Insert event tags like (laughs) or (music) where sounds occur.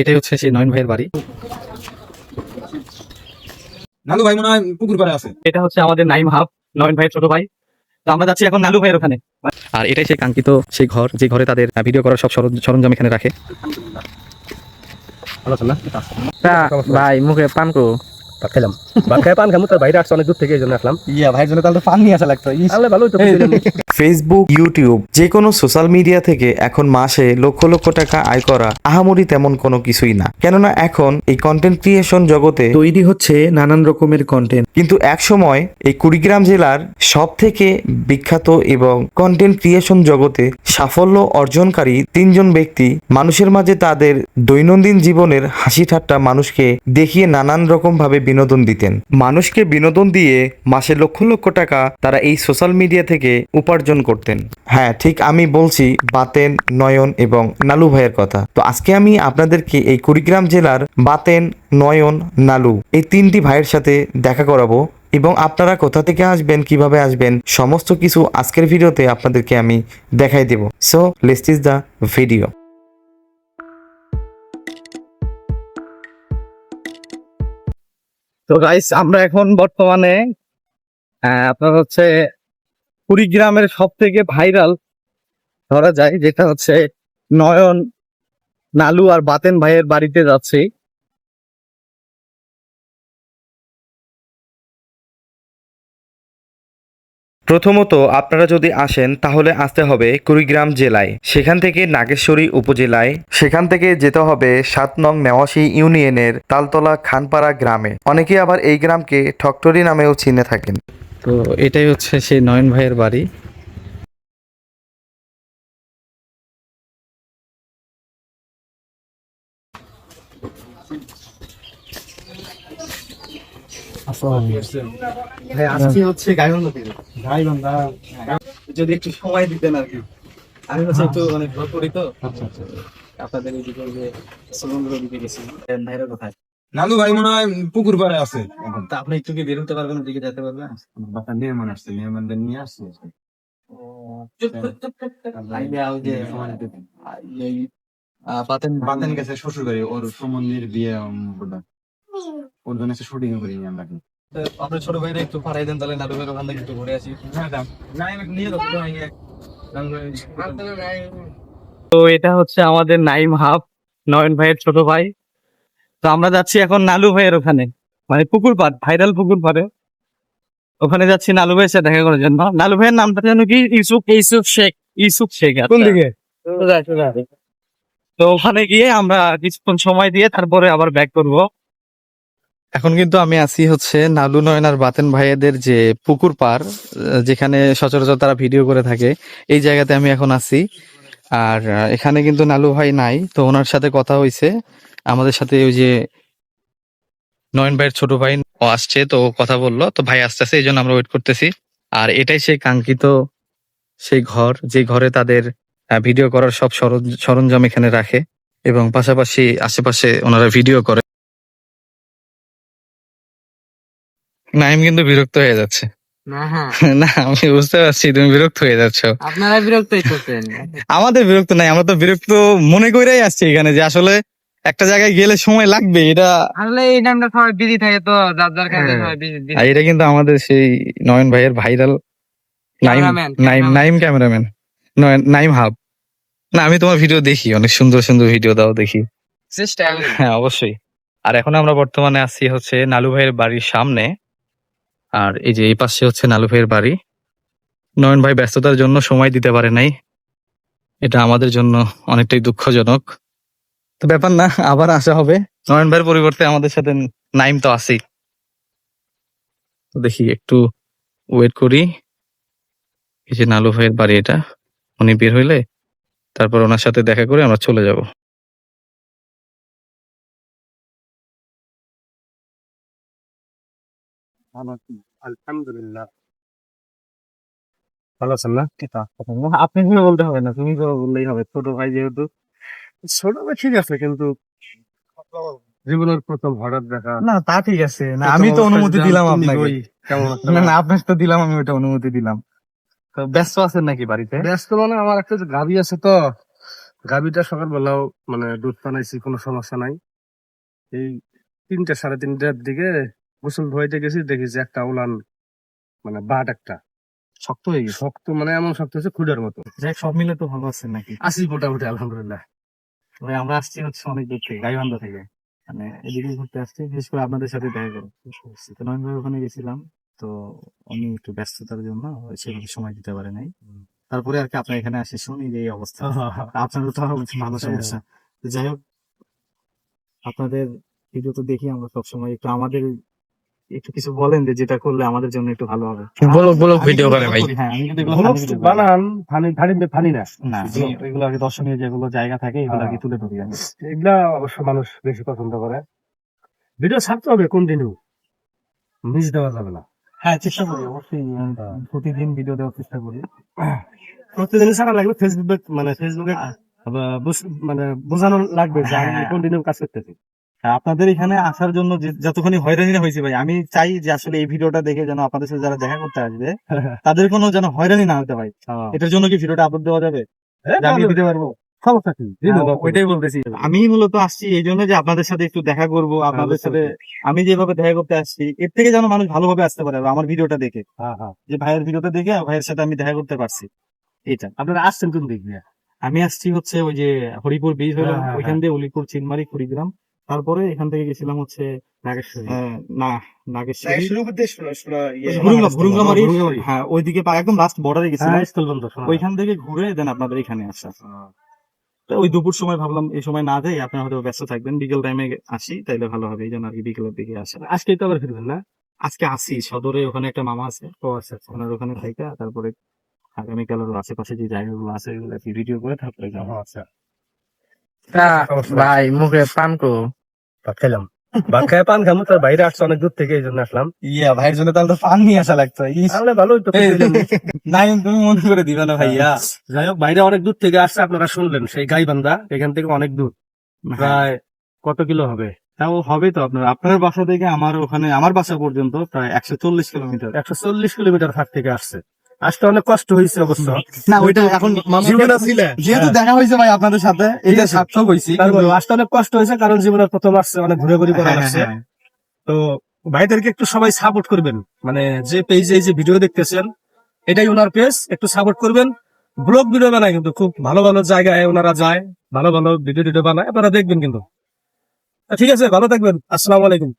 এটাই হচ্ছে সেই নয়ন ভাইয়ের বাড়ি। নালু ভাই মনে হয় পুকুর পাড়ে আছে। এটা হচ্ছে আমাদের নাইম হাব নয়ন ভাইয়ের ছোট ভাই। তো আমরা যাচ্ছি এখন নালু ভাইয়ের ওখানে। আর এটাই সেই কাঙ্ক্ষিত সেই ঘর যে ঘরে তাদের ভিডিও করার সব সরঞ্জাম এখানে রাখে। ভালো ভাই মুখে পান করো খেলাম। ভাত খেয়ে পান খামু তার বাইরে আসছে অনেক দূর থেকে এই জন্য আসলাম। ইয়া ভাইয়ের জন্য তাহলে পান নিয়ে আসা লাগতো। তো ফেসবুক ইউটিউব যে কোনো সোশ্যাল মিডিয়া থেকে এখন মাসে লক্ষ লক্ষ টাকা আয় করা আহামরি তেমন কোনো কিছুই না। কেননা এখন এই কন্টেন্ট ক্রিয়েশন জগতে তৈরি হচ্ছে নানান রকমের কন্টেন্ট কিন্তু এক সময় এই কুড়িগ্রাম জেলার সব থেকে বিখ্যাত এবং কন্টেন্ট ক্রিয়েশন জগতে সাফল্য অর্জনকারী তিনজন ব্যক্তি মানুষের মাঝে তাদের দৈনন্দিন জীবনের হাসি ঠাট্টা মানুষকে দেখিয়ে নানান রকম ভাবে বিনোদন দিতেন। মানুষকে বিনোদন দিয়ে মাসে লক্ষ লক্ষ টাকা তারা এই সোশ্যাল মিডিয়া থেকে উপার্জন করতেন। হ্যাঁ ঠিক আমি বলছি বাতেন নয়ন এবং নালু ভাইয়ের কথা। তো আজকে আমি আপনাদেরকে এই কুড়িগ্রাম জেলার বাতেন নয়ন নালু এই তিনটি ভাইয়ের সাথে দেখা করাবো এবং আপনারা কোথা থেকে আসবেন কীভাবে আসবেন সমস্ত কিছু আজকের ভিডিওতে আপনাদেরকে আমি দেখাই দেব। So least is the video তো গাইস আমরা এখন বর্তমানে আপনার হচ্ছে কুড়িগ্রামের সব থেকে ভাইরাল ধরা যায়, যেটা হচ্ছে নয়ন, নালু আর বাতেন ভাইয়ের বাড়িতে যাচ্ছি। প্রথমত আপনারা যদি আসেন, তাহলে আসতে হবে কুড়িগ্রাম জেলায়। সেখান থেকে নাগেশ্বরী উপজেলায়। সেখান থেকে যেতে হবে সাত নং নেওয়াশি ইউনিয়নের তালতলা খানপাড়া গ্রামে। অনেকে আবার এই গ্রামকে ঠকটরি নামেও চিনে থাকেন। তো এটাই হচ্ছে সেই নয়ন ভাইয়ের বাড়ি। ভাই আজকে হচ্ছে গাইবান্ধা থেকে গাইবান্ধা। যদি একটু সময় দিতেন আর কি। আমি হচ্ছে একটু অনেক ভোর করি তো আপনাদের এই দিকে যে সমুদ্র দিকে গেছি। ভাইয়ের কোথায় নালু ভাই মনে হয় পুকুর পাড়ে আছে। এখন তা আপনি একটু কি বেরোতে পারবেন ওদিকে যেতে পারবেন? মেহমান আসছে মেহমানদের নিয়ে আসছে। বাতেন গেছে শ্বশুর বাড়ি ওর বিয়ে ওর জন্য শুটিং করি আমরা। আপনার ছোট ভাইরা একটু পাঠাই দেন তাহলে ওখান থেকে একটু ঘুরে আসি। তো এটা হচ্ছে আমাদের নাইম হাফ নয়ন ভাইয়ের ছোট ভাই। তো আমরা যাচ্ছি এখন নালু ভাইয়ের ওখানে মানে পুকুর পাড় ভাইরাল পুকুর পাড়ে। ওখানে যাচ্ছি নালু ভাইয়ের সাথে দেখা করার জন্য। নালু ভাইয়ের নামটা যেন কি? ইউসুফ ইউসুফ শেখ। ইউসুফ শেখ কোন দিকে? তো ওখানে গিয়ে আমরা কিছুক্ষণ সময় দিয়ে তারপরে আবার ব্যাক করব। এখন কিন্তু আমি আছি হচ্ছে নালু নয়ন আর বাতেন ভাইয়াদের যে পুকুর পাড় আহ, যেখানে সচরাচর তারা ভিডিও করে থাকে এই জায়গাতে আমি এখন আছি। আর এখানে কিন্তু নালু ভাই নাই তো ওনার সাথে কথা হয়েছে আমাদের সাথে ওই যে নয়ন ভাইয়ের ছোট ভাই ও আসছে তো ও কথা বলল। তো ভাই আসতেছে এই জন্য আমরা ওয়েট করতেছি। আর এটাই সেই কাঙ্ক্ষিত সেই ঘর যে ঘরে তাদের ভিডিও করার সব সরঞ্জাম এখানে রাখে। এবং পাশাপাশি আশেপাশে ওনারা ভিডিও করে। নাইম কিন্তু বিরক্ত হয়ে যাচ্ছে। না হ্যাঁ। (laughs) আমি বুঝতে পারছি তুমি বিরক্ত হয়ে যাচ্ছ। আপনারা আমাদের বিরক্ত নাই আমরা তো বিরক্ত মনে করেই আসছি এখানে যে আসলে একটা জায়গায় গেলে সময় লাগবে এটা আসলে এই টাইমটা সবাই বিজি থাকে তো যার যার কাজে হ্যাঁ। সবাই বিজি আর এটা কিন্তু আমাদের সেই নয়ন ভাইয়ের viral Naim Naim Naim cameraman Nayan Naim hub. না আমি তোমার ভিডিও দেখি অনেক সুন্দর সুন্দর ভিডিও দাও দেখি। চেষ্টা হ্যাঁ অবশ্যই। আর এখন আমরা বর্তমানে আছি হচ্ছে নালু ভাইয়ের বাড়ির সামনে। আর এই যে এই পাশে হচ্ছে নালু ভাইয়ের বাড়ি। নয়ন ভাই ব্যস্ততার জন্য সময় দিতে পারে নাই। এটা আমাদের জন্য অনেকটাই দুঃখজনক। তো ব্যাপার না আবার আসা হবে। নয়ন ভাইয়ের পরিবর্তে আমাদের সাথে নাইম তো আছেই। তো দেখি একটু ওয়েট করি। এই যে নালু ভাইয়ের বাড়ি এটা। উনি বের হইলে তারপর ওনার সাথে দেখা করে আমরা চলে যাব। আলহামদুলিল্লাহ। ভালো আছেন না? আপনি বলতে হবে না তুমি তো বললেই হবে। ছোট ভাই যেহেতু ছোট ভাই ঠিক আছে কিন্তু জীবনের প্রথম হঠাৎ দেখা। না তা ঠিক আছে। না আমি তো অনুমতি দিলাম আপনাকে। আছো? না না আপনাকে তো দিলাম আমি ওটা অনুমতি দিলাম। তো ব্যস্ত আছেন নাকি বাড়িতে? ব্যস্ত মানে আমার একটা আছে তো গাভীটা সকালবেলাও মানে দুধ পানাইছি কোনো সমস্যা নাই। এই তিনটা সাড়ে তিনটার দিকে গোসল ধোয়াইতে গেছি দেখি যে একটা উলান মানে বাট একটা। শক্ত হয়ে গেছে? শক্ত মানে এমন শক্ত হচ্ছে খুঁড়ের মতো। যাই সব মিলে তো ভালো আছেন নাকি? আসি মোটামুটি আলহামদুলিল্লাহ। আমরা আসছি হচ্ছে অনেক দূর থেকে গাইবান্ধা থেকে। মানে এদিকে ঘুরতে আসছি বিশেষ করে আপনাদের সাথে দেখা করো তো ভাই ওখানে গেছিলাম তো উনি একটু ব্যস্ততার জন্য সেভাবে সময় দিতে পারে নাই। তারপরে আর কি আপনার এখানে আসি শুনি যে এই অবস্থা। আপনাদের তো ভালো সমস্যা। যাই হোক আপনাদের ভিডিও তো দেখি আমরা সবসময় একটু আমাদের একটু কিছু বলেন যে যেটা করলে আমাদের জন্য একটু ভালো হবে। ব্লগ ব্লগ ভিডিও করে ভাই। হ্যাঁ আমি কিন্তু। বানান ফানি ফানি ফানি না। এগুলো কি দর্শনীয় যেগুলো জায়গা থাকে এগুলো আর কি তুলে ধরি আমি। এগুলা অবশ্য মানুষ বেশি পছন্দ করে। ভিডিও ছাড়তে হবে কন্টিনিউ মিস দেওয়া যাবে না। হ্যাঁ চেষ্টা করি অবশ্যই প্রতিদিন ভিডিও দেওয়ার চেষ্টা করি। প্রতিদিন ছাড়া লাগবে ফেসবুকে মানে ফেসবুকে মানে বোঝানো লাগবে যে আমি হ্যাঁ। কন্টিনিউ কাজ করতেছি। হ্যাঁ, আপনাদের এখানে আসার জন্য যে- যতখানি হয়রানি হয়েছে ভাই আমি চাই যে আসলে এই ভিডিওটা দেখে যেন আপনাদের সাথে যারা দেখা করতে আসবে (laughs) তাদের কোনো যেন হয়রানি না হতে ভাই এটার জন্য কি ভিডিওটা আপলোড দেওয়া যাবে? আমি দিতে পারব। ওইটাই বলতেছি। আমি মূলত আসছি এই জন্য যে আপনাদের সাথে একটু দেখা করব আপনাদের সাথে আমি যেভাবে দেখা করতে আসছি এর থেকে যেন মানুষ ভালোভাবে আসতে পারে আমার ভিডিওটা দেখে। হ্যাঁ হ্যাঁ। যে ভাইয়ের ভিডিওটা দেখে ভাইয়ের সাথে আমি দেখা করতে পারছি। এটা। আপনারা আসছেন কোন দিক আমি আসছি হচ্ছে ওই যে হরিপুর বীজ হলো হ্যাঁ, ওইখান দিয়ে উলিপুর চিনমারি কুড়িগ্রাম। তারপরে এখান থেকে গেছিলাম হচ্ছে নাগেশ্বরী। না নাগেশ্বরী। ভুরুঙ্গা ভুরুঙ্গামারি ভুরুঙ্গামারি। হ্যাঁ ওইদিকে একদম লাস্ট বর্ডারে গেছিলাম। স্কুল বন্ধ শোনা। ওইখান থেকে ঘুরে দেন আপনাদের এখানে আসা। ওই দুপুর সময় ভাবলাম এই সময় না যাই আপনারা হয়তো ব্যস্ত থাকবেন। বিকেল টাইমে আসি তাইলে ভালো হবে এই জন্য আর কি বিকেলের দিকে আসা। আজকেই তো আবার ফিরবেন না? আজকে আসি সদরে ওখানে একটা মামা আছে। ও আচ্ছা আচ্ছা। ওনার ওখানে থাইকা তারপরে আগামীকাল আশেপাশে যে জায়গাগুলো আছে এগুলো ভিডিও করে তারপরে যাব। আচ্ছা। ভাই মুখে পান কো। খেলাম। ভাত খায় পান খামো তার বাইরে আসছে অনেক দূর থেকে এই জন্য আসলাম। ইয়া ভাইয়ের জন্য তাহলে তো পান নিয়ে আসা লাগতো। তাহলে ভালোই তো নাই তুমি মনে করে দিবে না ভাইয়া। যাই হোক বাইরে অনেক দূর থেকে আসছে আপনারা শুনলেন সেই গাই গাইবান্ধা এখান থেকে অনেক দূর। প্রায় কত কিলো হবে? তাও হবে তো আপনার আপনার বাসা থেকে আমার ওখানে আমার বাসা পর্যন্ত প্রায় একশো চল্লিশ কিলোমিটার। একশো চল্লিশ কিলোমিটার হাট থেকে আসছে। আসতে অনেক কষ্ট হয়েছে অবশ্য। না ওইটা এখন জীবনে ছিলে যেহেতু দেখা হয়েছে ভাই আপনাদের সাথে এটা সার্থক হয়েছি আসতে অনেক কষ্ট হয়েছে কারণ জীবনের প্রথম আসছে অনেক ঘুরে ঘুরে করা হ্যাঁ, লাগছে হ্যাঁ, তো ভাইদেরকে একটু সবাই সাপোর্ট করবেন। মানে যে পেজে এই যে ভিডিও দেখতেছেন এটাই ওনার পেজ একটু সাপোর্ট করবেন। ব্লগ ভিডিও বানায় কিন্তু খুব ভালো ভালো জায়গায় ওনারা যায় ভালো ভালো ভিডিও টিডিও বানায় আপনারা দেখবেন কিন্তু। ঠিক আছে ভালো থাকবেন। আসসালামু আলাইকুম।